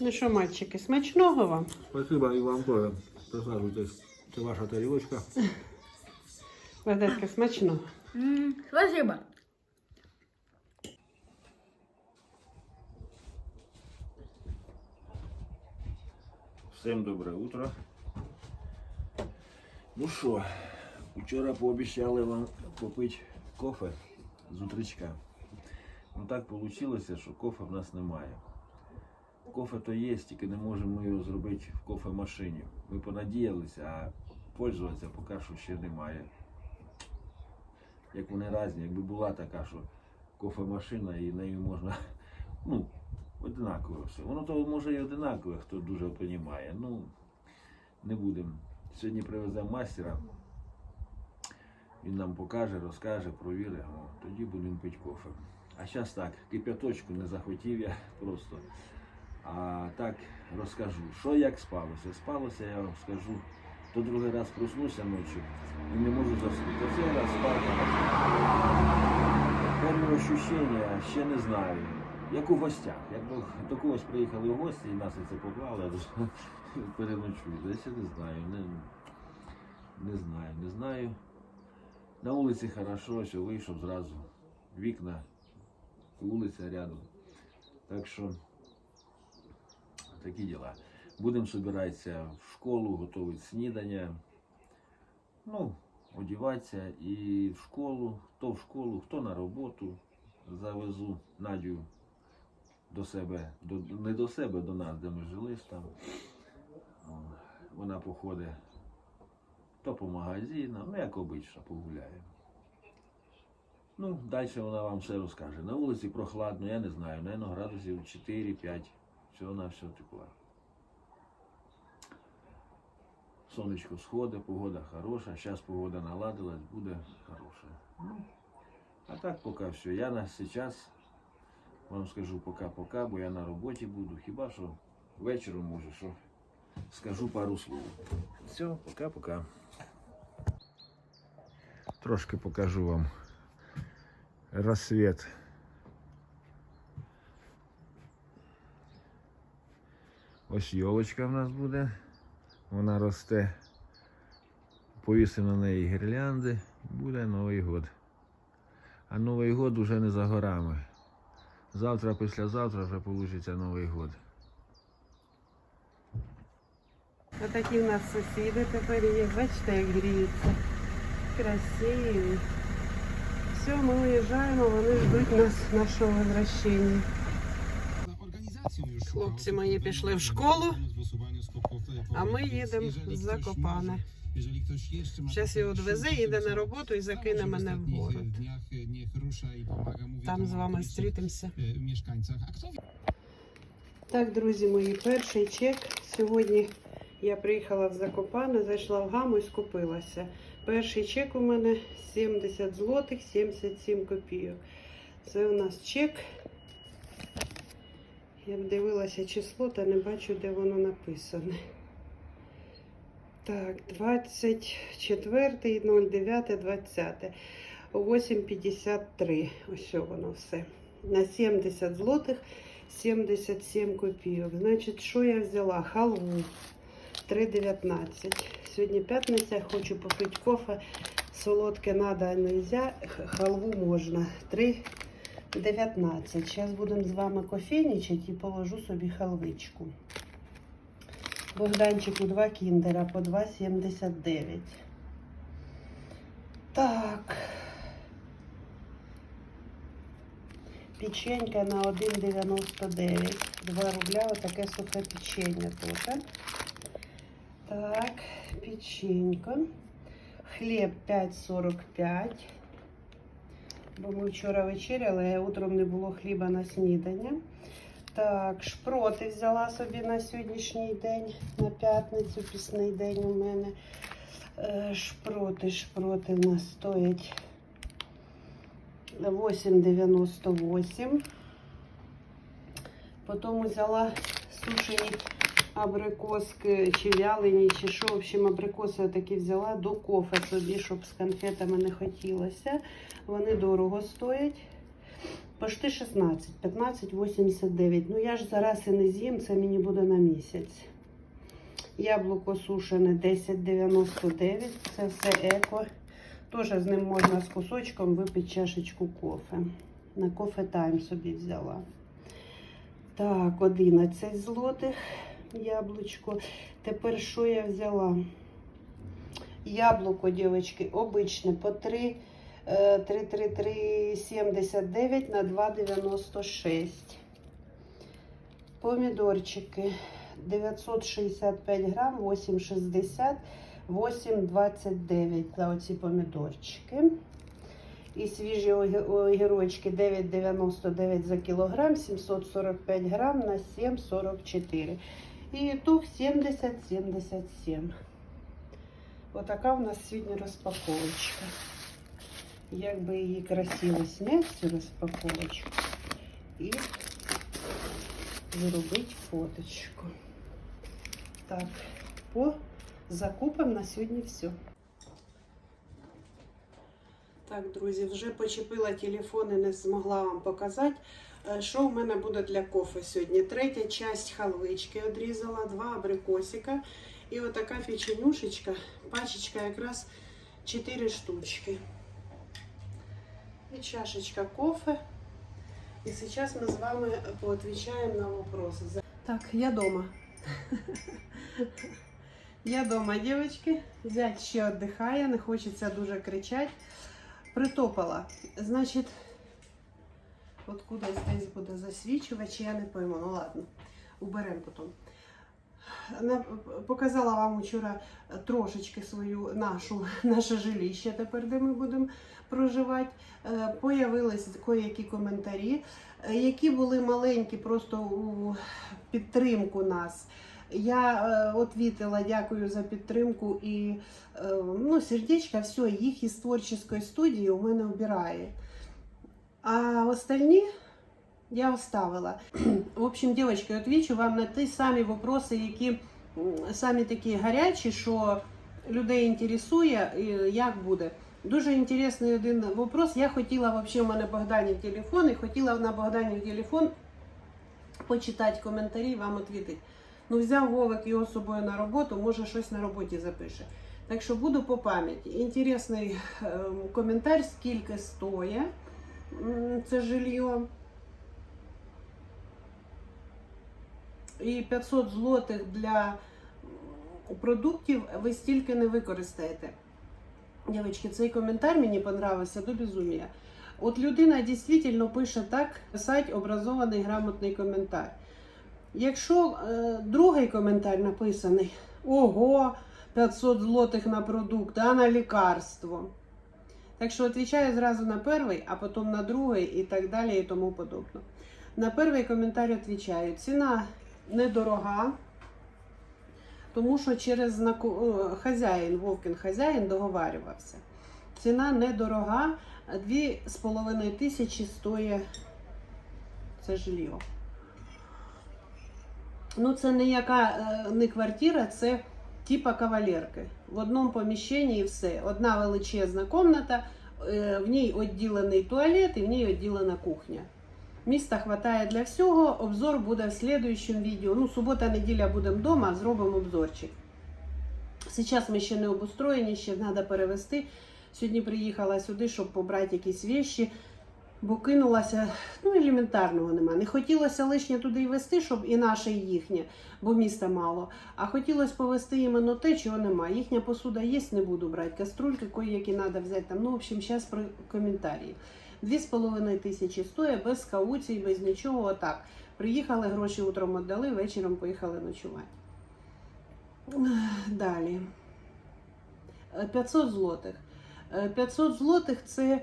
Ну що, мальчики, смачного вам? Спасибо і вам теж. Присаджуйтесь. Це ваша тарілочка. Вадетка, смачного. М, Спасибо. Всім добре утро. Ну що, вчора пообіцяли вам попити кофе з утречка. Ну так вийшло, що кофе в нас немає. Кофе то є, тільки не можемо його зробити в кофемашині. Ми понадіялися, а пользуватися поки що ще немає. Як вони різні, якби була така, що кофемашина і нею можна, ну, одинаково все. Воно то може і одинакове, хто дуже розуміє. Ну, не будемо. Сьогодні привеземо мастера. Він нам покаже, розкаже, провірить. Тоді будемо пити кофе. А зараз так, кип'яточку не захотів я просто. А так розкажу, що як спалося. Спалося, я вам скажу. То другий раз проснуся ночі і не можу заснути. Цей раз спав. Перше ощущення ще не знаю. Як у гостях. Як до, когось приїхали в гості і нас це поклали, а тут переночують. Я не знаю. Не, не знаю, не знаю. На вулиці хорошо, що вийшов зразу. Вікна, вулиця рядом. Так що такі діла. Будемо збиратися в школу, готувати снідання. Ну, одіватися і в школу, хто в школу, хто на роботу. Завезу Надю до себе, до, не до себе, до нас, де ми жили там. Вона походить то по магазинам, ну як обично, погуляє. Ну, далі вона вам все розкаже. На вулиці прохладно, я не знаю, наверное, градусів 4-5. Всього на все тепла. Сонечко сходить, погода хороша, зараз погода наладилась, буде хороша. Ну, а так поки все. Я на зараз вам скажу пока-пока, бо я на роботі буду. Хіба що вечором може, що скажу пару слов. Все, пока-пока. Трошки покажу вам рассвет. Ось йолочка в нас буде. Вона росте. Повісимо на неї гірлянди. Буде Новий год. А Новий год уже не за горами. Завтра, післязавтра вже вийде Новий год. Отакі в нас сусіди тепер є. Бачите, як гріються. Красиві. Все, ми виїжджаємо, вони ждуть нас нашого возвращення. Хлопці мої пішли в школу, а ми їдемо в Закопане. Зараз його відвезе, їде на роботу і закине мене в город. Там з вами зустрітимося. Так, друзі мої, перший чек. Сьогодні я приїхала в Закопане, зайшла в гаму і скупилася. Перший чек у мене 70 злотих 77 копійок. Це у нас чек. Я б дивилася число, та не бачу, де воно написане. Так, 24.09.20. 8,53. Ось воно все. На 70 злотих 77 копійок. Значить, що я взяла? Халву 3,19. Сьогодні п'ятниця, хочу попити кофе. Солодке надо, а нельзя. Халву можна. 3,19. Зараз будемо з вами кофейничати і положу собі халвичку. Богданчику 2 кіндера по 2,79. Так. Печенька на 1,99. 2 рубля. Отаке сухе печення теж. Так, печенько. Хліб 5,45. Бо ми вчора вечеряли, утром не було хліба на снідання. Так, шпроти взяла собі на сьогоднішній день, на п'ятницю, пісний день у мене. Е, Шпроти, шпроти у нас стоять 8,98. Потім взяла сушені абрикоски чи вялені, чи що. В общем, абрикоси такі взяла до кофе собі, щоб з конфетами не хотілося. Вони дорого стоять. Почти 16, 15,89. Ну я ж зараз і не з'їм, це мені буде на місяць. Яблуко сушене 10,99. Це все еко. Теж з ним можна з кусочком випити чашечку кофе. На кофе тайм собі взяла. Так, 11 злотих яблучко. Тепер що я взяла? Яблуко, дівчатки, обичне по 3, е, 3,79 на 2,96. Помідорчики 965 грам, 8,60, 8,29 за оці помідорчики. І свіжі огірочки 9,99 за кілограм, 745 грам на 7,44. І тух 70-77. Отака у нас сьогодні розпаковочка. Як би її красиво зняти, цю розпаковочку. І зробити фоточку. Так, по закупам на сьогодні все. Так, друзі, вже почепила телефон і не змогла вам показати, е, що в мене буде для кофе сьогодні. Третя часть халвички одрізала, два абрикосика і отака печенюшечка, пачечка якраз 4 штучки. І чашечка кофе. І зараз ми з вами поотвічаємо на вопроси. Так, я дома. Я дома, дівчатки. Зять ще віддихає, не хочеться дуже кричати. Притопала. Значить, От кудись десь буде засвічувати, я не пойму. Ну ладно, уберемо потім. Показала вам вчора трошечки свою нашу, наше жилище тепер, де ми будемо проживати. Е, Появились кое-які коментарі, е, які були маленькі, просто у підтримку нас. Я е, дякую за підтримку і ну, сердечко, все, їх із творчої студії у мене обирає. А остальні я оставила. В общем, девочки, отвечу вам на ті самі вопроси, які самі такі гарячі, що людей інтересує, як буде. Дуже інтересний один вопрос. Я хотіла вообще, у мене Богданів телефон, і хотіла на Богданів телефон почитати коментарі і вам відповідати. Ну, взяв Вовик його з собою на роботу, може щось на роботі запише. Так що буду по пам'яті. Інтересний ем, коментар, скільки стоїть це жилье. І 500 злотих для продуктів ви стільки не використаєте. Дівчатки, цей коментар мені понравився до безумія. От людина дійсно пише так, писать образований грамотний коментар. Якщо е, другий коментар написаний ого, 500 злотих на продукт, а на лікарство. Так що відповідаю зразу на перший, а потім на другий і так далі і тому подобне. На перший коментар відповідаю. Ціна недорога, тому що через знаку... е, хазяїн, Вовкін хазяїн договарювався. Ціна недорога, 2,5 тисячі стоїть це жилье. Ну, це не яка е, не квартира, це типа кавалерки. В одному поміщенні і все. Одна величезна кімната, е, в ній відділений туалет і в ній відділена кухня. Міста хватає для всього. Обзор буде в слідуючому відео. Ну, субота, неділя будемо вдома, зробимо обзорчик. Зараз ми ще не обустроєні, ще треба перевести. Сьогодні приїхала сюди, щоб побрати якісь вещі, бо кинулася, ну, елементарного нема. Не хотілося лишнє туди й вести, щоб і наше, і їхнє, бо міста мало. А хотілося повезти іменно те, чого нема. Їхня посуда є, не буду брати. Каструльки, кої-які треба взяти там. Ну, в общем, зараз про коментарі. Дві з половиною тисячі стоїть, без кауцій, без нічого. Отак. Приїхали, гроші утром віддали, вечором поїхали ночувати. Далі. Е, 500 злотих. Е, 500 злотих це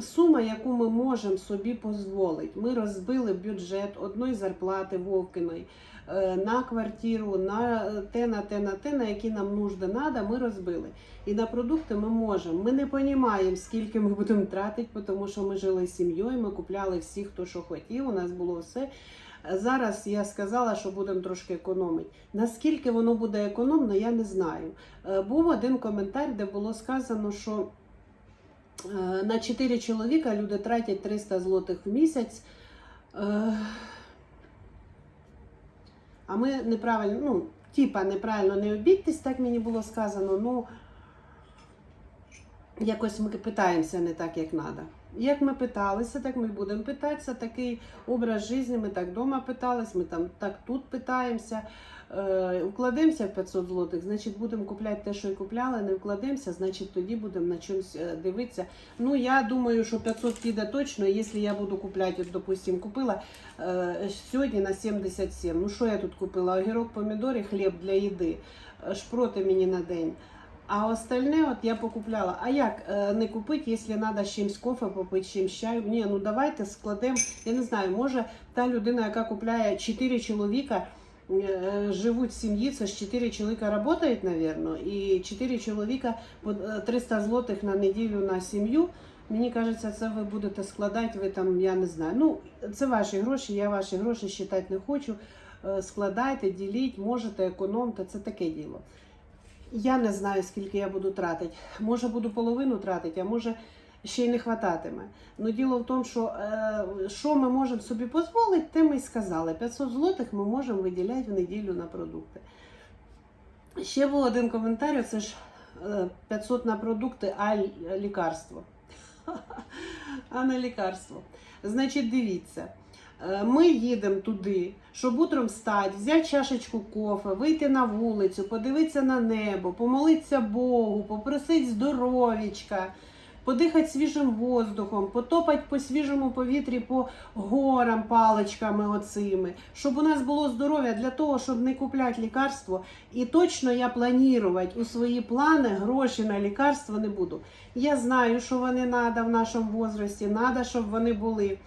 сума, яку ми можемо собі дозволити. Ми розбили бюджет одної зарплати Вовкиної е, на квартиру, на те, на те, на те, на які нам нужди треба, ми розбили. І на продукти ми можемо. Ми не розуміємо, скільки ми будемо тратити, тому що ми жили сім'єю, ми купляли всі, хто що хотів, у нас було все. Зараз я сказала, що будемо трошки економити. Наскільки воно буде економно, я не знаю. Е, Був один коментар, де було сказано, що Е, На 4 чоловіка люди тратять 300 злотих в місяць. Е, А ми неправильно, ну, типа неправильно не обійтись, так мені було сказано. Ну, якось ми питаємося не так, як треба. Як ми питалися, так ми будемо питатися. Такий образ життя, ми так вдома питались, ми там так тут питаємося. Е, укладемося в 500 злотих, значить будемо купляти те, що і купляли, не вкладемося, значить тоді будемо на чомусь е, дивитися. Ну, я думаю, що 500 піде точно, якщо я буду купляти, от, допустим, купила е, сьогодні на 77. Ну, що я тут купила? Огірок, помідори, хліб для їди, шпроти мені на день. А остальне от я покупляла. А як е, не купити, якщо треба з чимось кофе попити, з чимось чаю? Ні, ну давайте складемо. Я не знаю, може та людина, яка купляє 4 чоловіка, е, живуть в сім'ї, це ж 4 чоловіка працюють, мабуть, і 4 чоловіка по е, 300 злотих на неділю на сім'ю. Мені кажеться, це ви будете складати, ви там, я не знаю. Ну, це ваші гроші, я ваші гроші вважати не хочу. Е, Складайте, діліть, можете, економте, це таке діло. Я не знаю, скільки я буду тратити. Може, буду половину тратити, а може ще й не хвататиме. Ну, діло в тому, що е, що ми можемо собі дозволити, те ми й сказали. 500 злотих ми можемо виділяти в неділю на продукти. Ще був один коментар, це ж е, 500 на продукти, а лікарство. А не лікарство. Значить, дивіться. Е, Ми їдемо туди, щоб утром встати, взяти чашечку кофе, вийти на вулицю, подивитися на небо, помолитися Богу, попросити здоров'ячка, подихати свіжим воздухом, потопати по свіжому повітрі по горам паличками оцими, щоб у нас було здоров'я для того, щоб не купляти лікарство. І точно я планувати у свої плани гроші на лікарство не буду. Я знаю, що вони треба в нашому возрасті, треба, щоб вони були.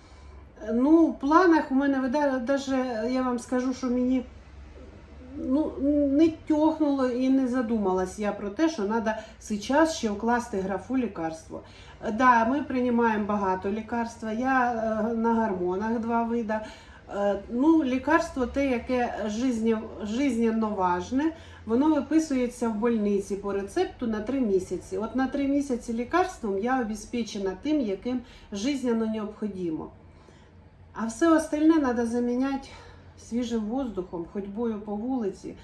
Ну, в планах у мене навіть я вам скажу, що мені ну, не тьохнуло і не задумалась я про те, що треба зараз ще вкласти графу лікарство. Да, ми приймаємо багато лікарства. Я е, на гормонах два види. Е, Ну, лікарство те, яке жизненно важне, воно виписується в больниці по рецепту на 3 місяці. От на 3 місяці лікарством я обезпечена тим, яким жизненно необхідно. А все остальне треба заміняти свіжим воздухом, ходьбою по вулиці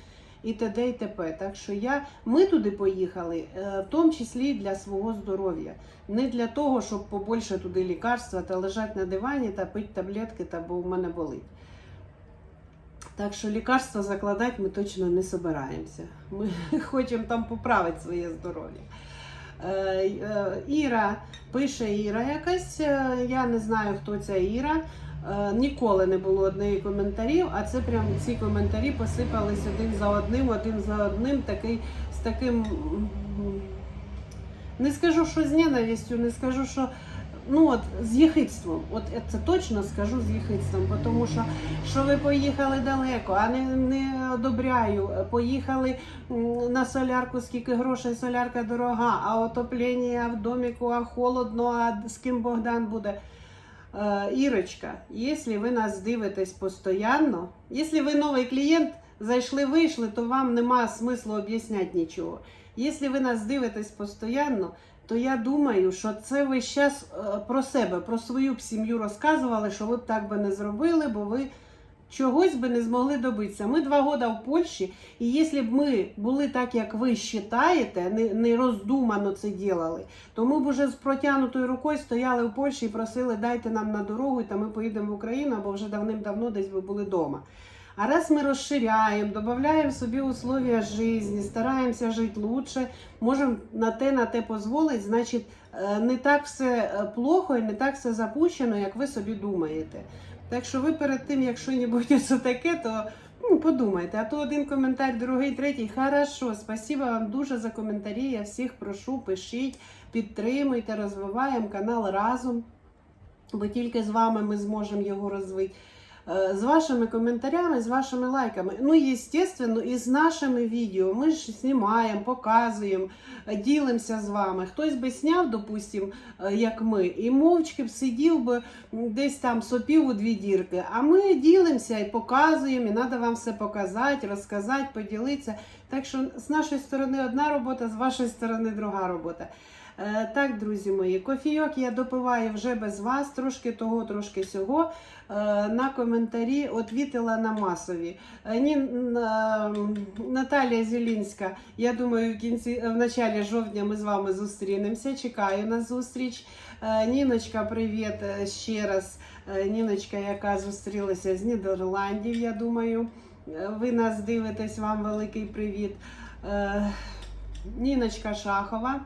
і т.д. і т.п. Так що я, ми туди поїхали, е, в тому числі для свого здоров'я. Не для того, щоб побольше туди лікарства та лежати на дивані та пити таблетки, та бо в мене болить. Так що лікарства закладати ми точно не збираємося. Ми хочемо там поправити своє здоров'я. Е, е, Іра пише Іра якась. Я не знаю, хто ця Іра. Е, Ніколи не було однієї коментарів, а це прям ці коментарі посипались один за одним, один за одним, такий з таким. Не скажу, що з ненавистю, не скажу, що. Ну от з єхидством, от це точно скажу з єхидством, тому що, що ви поїхали далеко, а не, не одобряю. Поїхали на солярку, скільки грошей, солярка дорога, а отоплення в доміку, а холодно, а з ким Богдан буде. Е, Ірочка, якщо ви нас дивитесь постійно, якщо ви новий клієнт, зайшли, вийшли, то вам нема смислу об'ясняти нічого. Якщо ви нас дивитесь постійно, то я думаю, що це ви зараз про себе, про свою сім'ю розказували, що ви б так би не зробили, бо ви чогось би не змогли добитися. Ми два роки в Польщі, і якщо б ми були так, як ви вважаєте, не, не роздумано це робили, то ми б уже з протягнутою рукою стояли в Польщі і просили, дайте нам на дорогу, та ми поїдемо в Україну, або вже давним-давно десь би були вдома. А раз ми розширяємо, додаємо собі условия життя, стараємося жити лучше, можемо на те, на те дозволити, значить, е, не так все е, плохо і не так все запущено, як ви собі думаєте. Так що ви перед тим, якщо щось це таке, то ну, подумайте. А то один коментар, другий, третій. Хорошо, спасибо вам дуже за коментарі. Я всіх прошу, пишіть, підтримуйте, розвиваємо канал разом, бо тільки з вами ми зможемо його розвити. Е, З вашими коментарями, з вашими лайками. Ну, естественно, і з нашими відео. Ми ж знімаємо, показуємо, е, ділимося з вами. Хтось би сняв, допустим, е, як ми, і мовчки б сидів би десь там сопів у дві дірки. А ми ділимося і показуємо, і треба вам все показати, розказати, поділитися. Так що з нашої сторони одна робота, з вашої сторони друга робота. Е, Так, друзі мої, кофійок я допиваю вже без вас, трошки того, трошки сього. Е, На коментарі отвітила на масові. Е, Ні, Наталія Зілінська, я думаю, в кінці в началі жовтня ми з вами зустрінемося. Чекаю на зустріч. Ніночка, привіт ще раз. Ніночка, яка зустрілася з Нідерландів, я думаю. Ви нас дивитесь, вам великий привіт. Ніночка Шахова.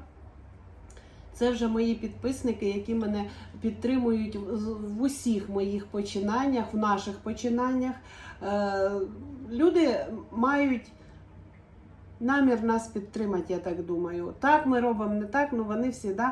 Це вже мої підписники, які мене підтримують в усіх моїх починаннях, в наших починаннях. Е, Люди мають намір нас підтримати, я так думаю. Так ми робимо не так, але вони завжди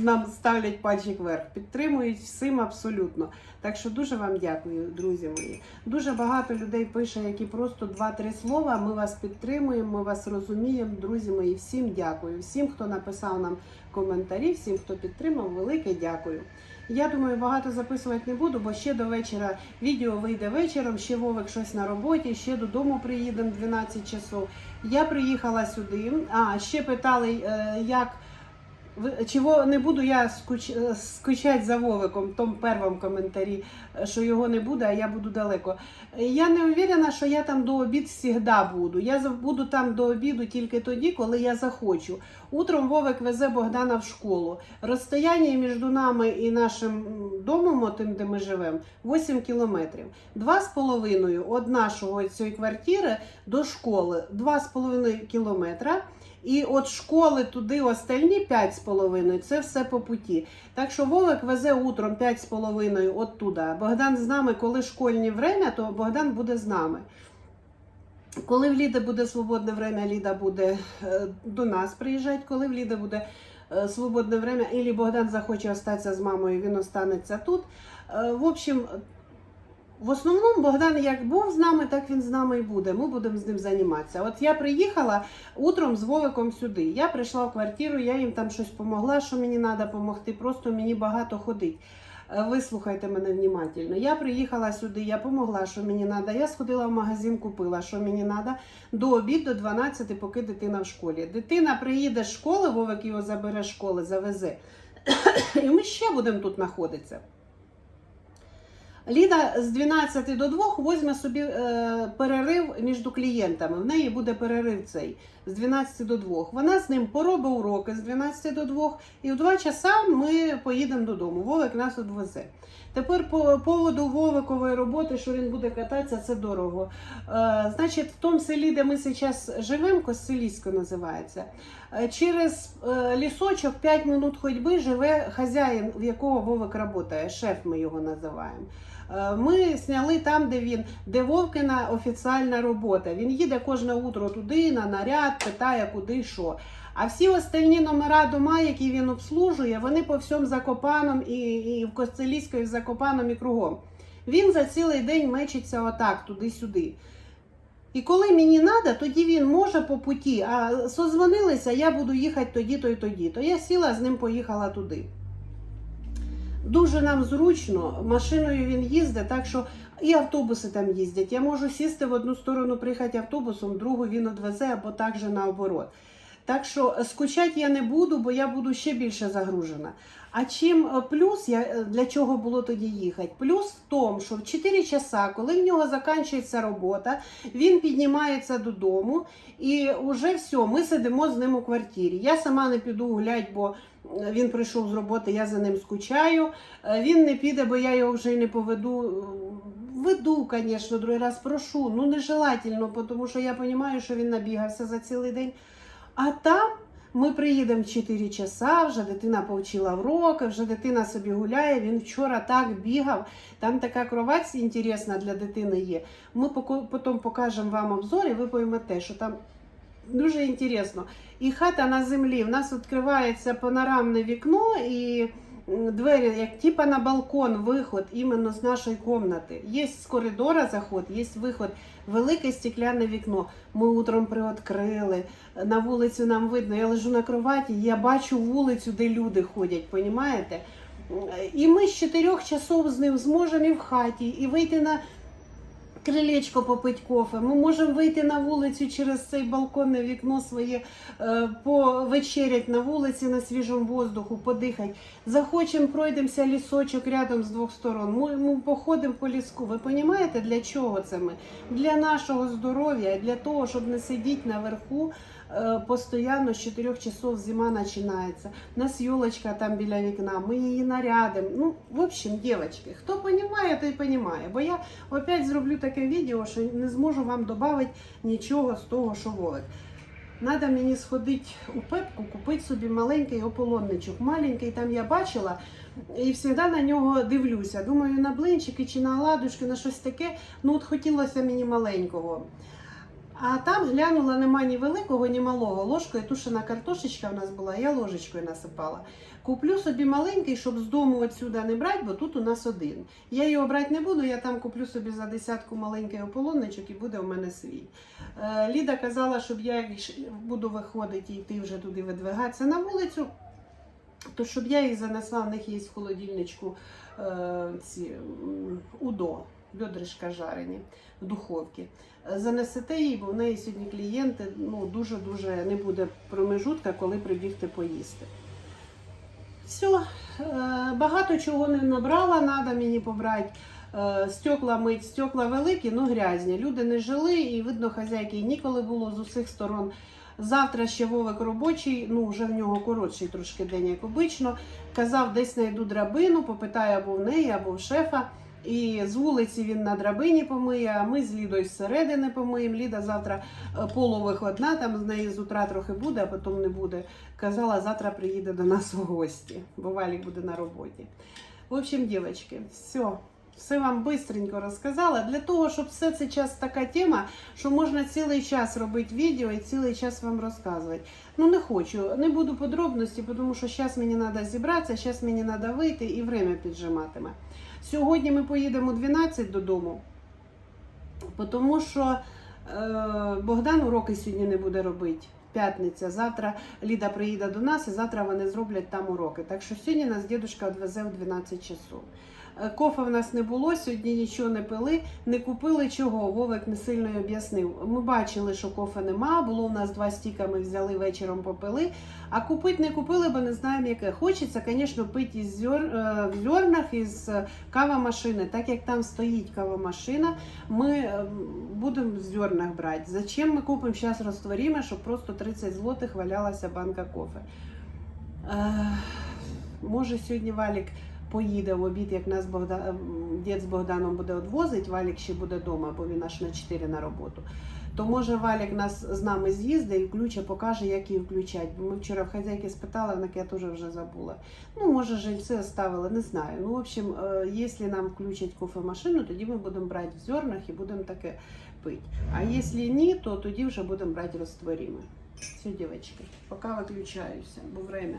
нам ставлять пальчик вверх, підтримують всім абсолютно. Так що дуже вам дякую, друзі мої. Дуже багато людей пише, які просто два-три слова. Ми вас підтримуємо, ми вас розуміємо. Друзі мої, всім дякую. Всім, хто написав нам коментарі, всім, хто підтримав, велике дякую. Я думаю, багато записувати не буду, бо ще до вечора відео вийде вечором, ще Вовик щось на роботі, ще додому приїдемо 12 часов. Я приїхала сюди. А, ще питали, е, як. Чого не буду я скуч... е, скучати за Вовиком в тому першому коментарі, е, що його не буде, а я буду далеко. Я не уверена, що я там до обід завжди буду. Я буду там до обіду тільки тоді, коли я захочу. Утром Вовик везе Богдана в школу. Розстояння між нами і нашим домом, отим, де ми живемо, 8 кілометрів. Два з половиною від нашого цієї квартири до школи 2,5 кілометра. І от школи туди остальні 5,5 це все по путі. Так що Вовик везе утром 5,5 от туди. Богдан з нами, коли школьні время, то Богдан буде з нами. Коли в Ліди буде свободне время, Ліда буде е, до нас приїжджати. Коли в Ліди буде е, свободне время, і Богдан захоче остатися з мамою, він останеться тут. Е, В общем, в основному Богдан як був з нами, так він з нами і буде. Ми будемо з ним займатися. От я приїхала утром з Вовиком сюди. Я прийшла в квартиру, я їм там щось допомогла, що мені треба допомогти. Просто мені багато ходить. Е, Вислухайте мене внимательно. Я приїхала сюди, я допомогла, що мені треба. Я сходила в магазин, купила, що мені треба. До обід, до 12, поки дитина в школі. Дитина приїде з школи, Вовик його забере з школи, завезе. І ми ще будемо тут знаходитися. Ліда з 12 до 2 візьме собі е, перерив між клієнтами. В неї буде перерив цей з 12 до 2. Вона з ним поробить уроки з 12 до 2, і в 2 часа ми поїдемо додому. Вовик нас відвезе. Тепер по поводу Вовикової роботи, що він буде кататися, це дорого. Е, значить, в тому селі, де ми зараз живемо, Костелісько називається. е, Через е, лісочок 5 минут ходьби живе хазяїн, в якого Вовик працює, шеф ми його називаємо. Е, Ми зняли там, де він, де Вовкина офіціальна робота. Він їде кожне утро туди, на наряд, питає, куди що. А всі остальні номера дома, які він обслужує, вони по всьому Закопаном і, і в Костеліську, і Закопаном, і кругом. Він за цілий день мечиться отак, туди-сюди. І коли мені треба, тоді він може по путі. А созвонилися, я буду їхати тоді-то і тоді. То я сіла з ним, поїхала туди. Дуже нам зручно, машиною він їздить, так що і автобуси там їздять. Я можу сісти в одну сторону, приїхати автобусом, другу він одвезе або так же наоборот. Так що е, скучати я не буду, бо я буду ще більше загружена. А чим е, плюс, я, е, для чого було тоді їхати? Плюс в тому, що в 4 часа, коли в нього закінчується робота, він піднімається додому і вже все, ми сидимо з ним у квартирі. Я сама не піду гуляти, бо е, він прийшов з роботи, я за ним скучаю. Він не піде, бо я його вже й не поведу. Веду, звісно, другий раз прошу. Ну, нежелательно, тому що я розумію, що він набігався за цілий день. А там ми приїдемо в 4 часа, вже дитина повчила уроки, вже дитина собі гуляє. Він вчора так бігав. Там така кровать інтересна для дитини є. Ми потім покажемо вам обзор, і ви поймете, що там дуже інтересно. І хата на землі. В нас відкривається панорамне вікно і двері, як типа на балкон, виход іменно з нашої кімнати. Є з коридора заход, є виход, велике стекляне вікно. Ми утром приоткрили. На вулицю нам видно. Я лежу на кроваті, я бачу вулицю, де люди ходять, понімаєте? І ми з чотирьох часов з ним зможемо і в хаті, і вийти на крилечко попить кофе. Ми можемо вийти на вулицю через цей балконне вікно своє, е, повечерять на вулиці на свіжому воздуху, подихати. Захочемо, пройдемося лісочок рядом з двох сторон. Ми, ми походимо по ліску. Ви розумієте, для чого це ми? Для нашого здоров'я, для того, щоб не сидіти наверху. Е, Постоянно з 4 часов зима починається. У нас елочка там біля вікна, ми її нарядимо. Ну, в общем, дівчатки, хто розуміє, той розуміє. Бо я опять зроблю таке відео, що не зможу вам додати нічого з того, що Вовик. Надо мені сходити у пепку, купити собі маленький ополонничок. Маленький там я бачила і завжди на нього дивлюся. Думаю, на блинчики чи на оладушки, на щось таке. Ну от хотілося мені маленького. А там глянула, нема ні великого, ні малого. Ложкою тушена картошечка в нас була, я ложечкою насипала. Куплю собі маленький, щоб з дому отсюда не брати, бо тут у нас один. Я його брати не буду, я там куплю собі за десятку маленький ополонничок і буде у мене свій. Е, Ліда казала, щоб я буду виходити і йти вже туди видвигатися на вулицю, то щоб я їх занесла, в них є в холодильничку е, ці удо, бедришка жарені в духовці. Е, Занесете її, бо в неї сьогодні клієнти ну, дуже-дуже не буде промежутка, коли прибігти поїсти. Все, багато чого не набрала, треба мені побрати. Е, Стекла мить, стекла великі, ну грязні. Люди не жили, і видно, хазяйки ніколи було з усіх сторон. Завтра ще Вовик робочий, ну вже в нього коротший трошки день, як обично. Казав, десь знайду драбину, попитаю або в неї, або в шефа. І з вулиці він на драбині помиє, а ми з Лідою зсередини помиємо. Ліда завтра е, полувиходна, там з неї з утра трохи буде, а потім не буде. Казала, завтра приїде до нас у гості, бо Валік буде на роботі. В общем, дівчатки, все. Все вам бистренько розказала для того, щоб все це час така тема, що можна цілий час робити відео і цілий час вам розказувати. Ну не хочу, не буду подробності, тому що зараз мені треба зібратися, зараз мені треба вийти і время піджиматиме. Сьогодні ми поїдемо 12 додому, тому що е, Богдан уроки сьогодні не буде робити. П'ятниця. Завтра Ліда приїде до нас і завтра вони зроблять там уроки. Так що сьогодні нас дідусь відвезе в 12 часов. Кофе в нас не було, сьогодні нічого не пили, не купили чого. Вовик не сильно й об'яснив. Ми бачили, що кофе нема. Було у нас два стіка, ми взяли вечором попили. А купити не купили, бо не знаємо яке. Хочеться, звісно, пити із зер... е, в зернах із е, кавомашини. Так як там стоїть кавомашина, ми е, будемо в зернах брати. Зачем ми купимо зараз розтворіме, щоб просто 30 злотих валялася банка кофе? Може сьогодні Валік поїде в обід, як нас Богдан, ем, дід з Богданом буде відвозити, Валік ще буде вдома, бо він аж на 4 на роботу. То може Валік нас з нами з'їздить і включе, покаже, як її включати. Бо ми вчора в хазяйки спитали, вона я теж вже забула. Ну, може, жильці оставили, не знаю. Ну, в общем, е, якщо нам включать кофемашину, тоді ми будемо брати в зернах і будемо таке пити. А якщо ні, то тоді вже будемо брати розтворіме. Все, дівчатки, поки виключаюся, бо время.